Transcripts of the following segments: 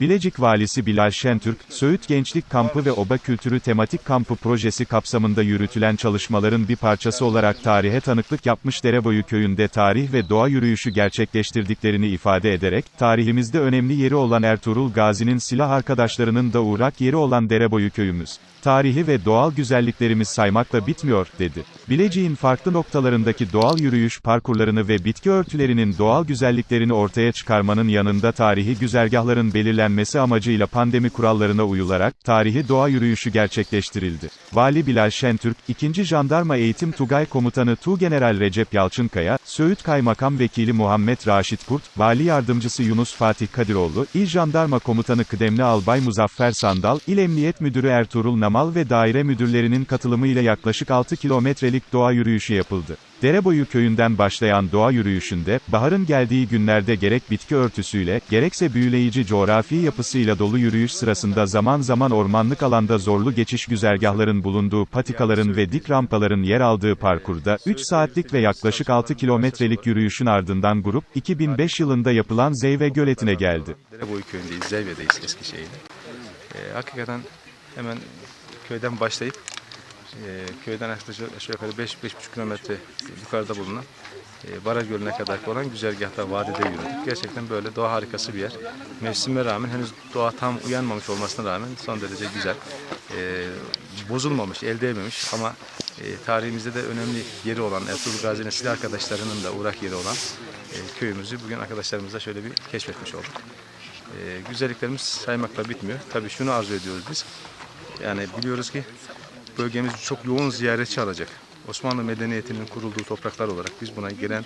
Bilecik Valisi Bilal Şentürk, Söğüt Gençlik Kampı ve Oba Kültürü Tematik Kampı projesi kapsamında yürütülen çalışmaların bir parçası olarak tarihe tanıklık yapmış Dereboyu köyünde tarih ve doğa yürüyüşü gerçekleştirdiklerini ifade ederek, tarihimizde önemli yeri olan Ertuğrul Gazi'nin silah arkadaşlarının da uğrak yeri olan Dereboyu köyümüz. Tarihi ve doğal güzelliklerimiz saymakla bitmiyor, dedi. Bilecik'in farklı noktalarındaki doğal yürüyüş parkurlarını ve bitki örtülerinin doğal güzelliklerini ortaya çıkarmanın yanında tarihi güzergahların belirlenmesi amacıyla pandemi kurallarına uyularak, tarihi doğa yürüyüşü gerçekleştirildi. Vali Bilal Şentürk, 2. Jandarma Eğitim Tugay Komutanı Tuğgeneral Recep Yalçınkaya, Söğüt Kaymakam Vekili Muhammed Raşit Kurt, Vali Yardımcısı Yunus Fatih Kadiroğlu, İl Jandarma Komutanı Kıdemli Albay Muzaffer Sandal, İl Emniyet Müdürü Ertuğrul Namal ve daire müdürlerinin katılımıyla yaklaşık 6 kilometrelik doğa yürüyüşü yapıldı. Dereboyu köyünden başlayan doğa yürüyüşünde, baharın geldiği günlerde gerek bitki örtüsüyle, gerekse büyüleyici coğrafi yapısıyla dolu yürüyüş sırasında zaman zaman ormanlık alanda zorlu geçiş güzergahların bulunduğu patikaların ve dik rampaların yer aldığı parkurda, 3 saatlik ve yaklaşık 6 kilometrelik yürüyüşün ardından grup, 2005 yılında yapılan Zeyve Göleti'ne geldi. Dereboyu köyündeyiz, Zeyve'deyiz Eskişehir'de. Ee, hakikaten hemen köyden başlayıp e, köyden yaklaşık aşağı yukarı 5-5,5 kilometre yukarıda bulunan e, Baraj Gölü'ne kadar olan güzergahta vadide yürüdük. Gerçekten böyle doğa harikası bir yer. Mevsime rağmen henüz doğa tam uyanmamış olmasına rağmen son derece güzel. E, bozulmamış, el değmemiş ama e, tarihimizde de önemli yeri olan Ertuğrul Gazi'nin silah arkadaşlarının da uğrak yeri olan e, köyümüzü bugün arkadaşlarımızla şöyle bir keşfetmiş olduk. Ee, güzelliklerimiz saymakla bitmiyor. Tabii şunu arzu ediyoruz biz. Yani biliyoruz ki bölgemiz çok yoğun ziyaretçi alacak. Osmanlı medeniyetinin kurulduğu topraklar olarak biz buna gelen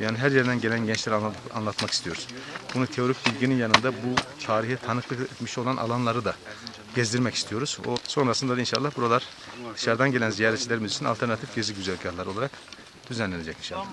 yani her yerden gelen gençlere anlat- anlatmak istiyoruz. Bunu teorik bilginin yanında bu tarihe tanıklık etmiş olan alanları da gezdirmek istiyoruz. O sonrasında da inşallah buralar dışarıdan gelen ziyaretçilerimiz için alternatif gezi güzergahları olarak düzenlenecek inşallah.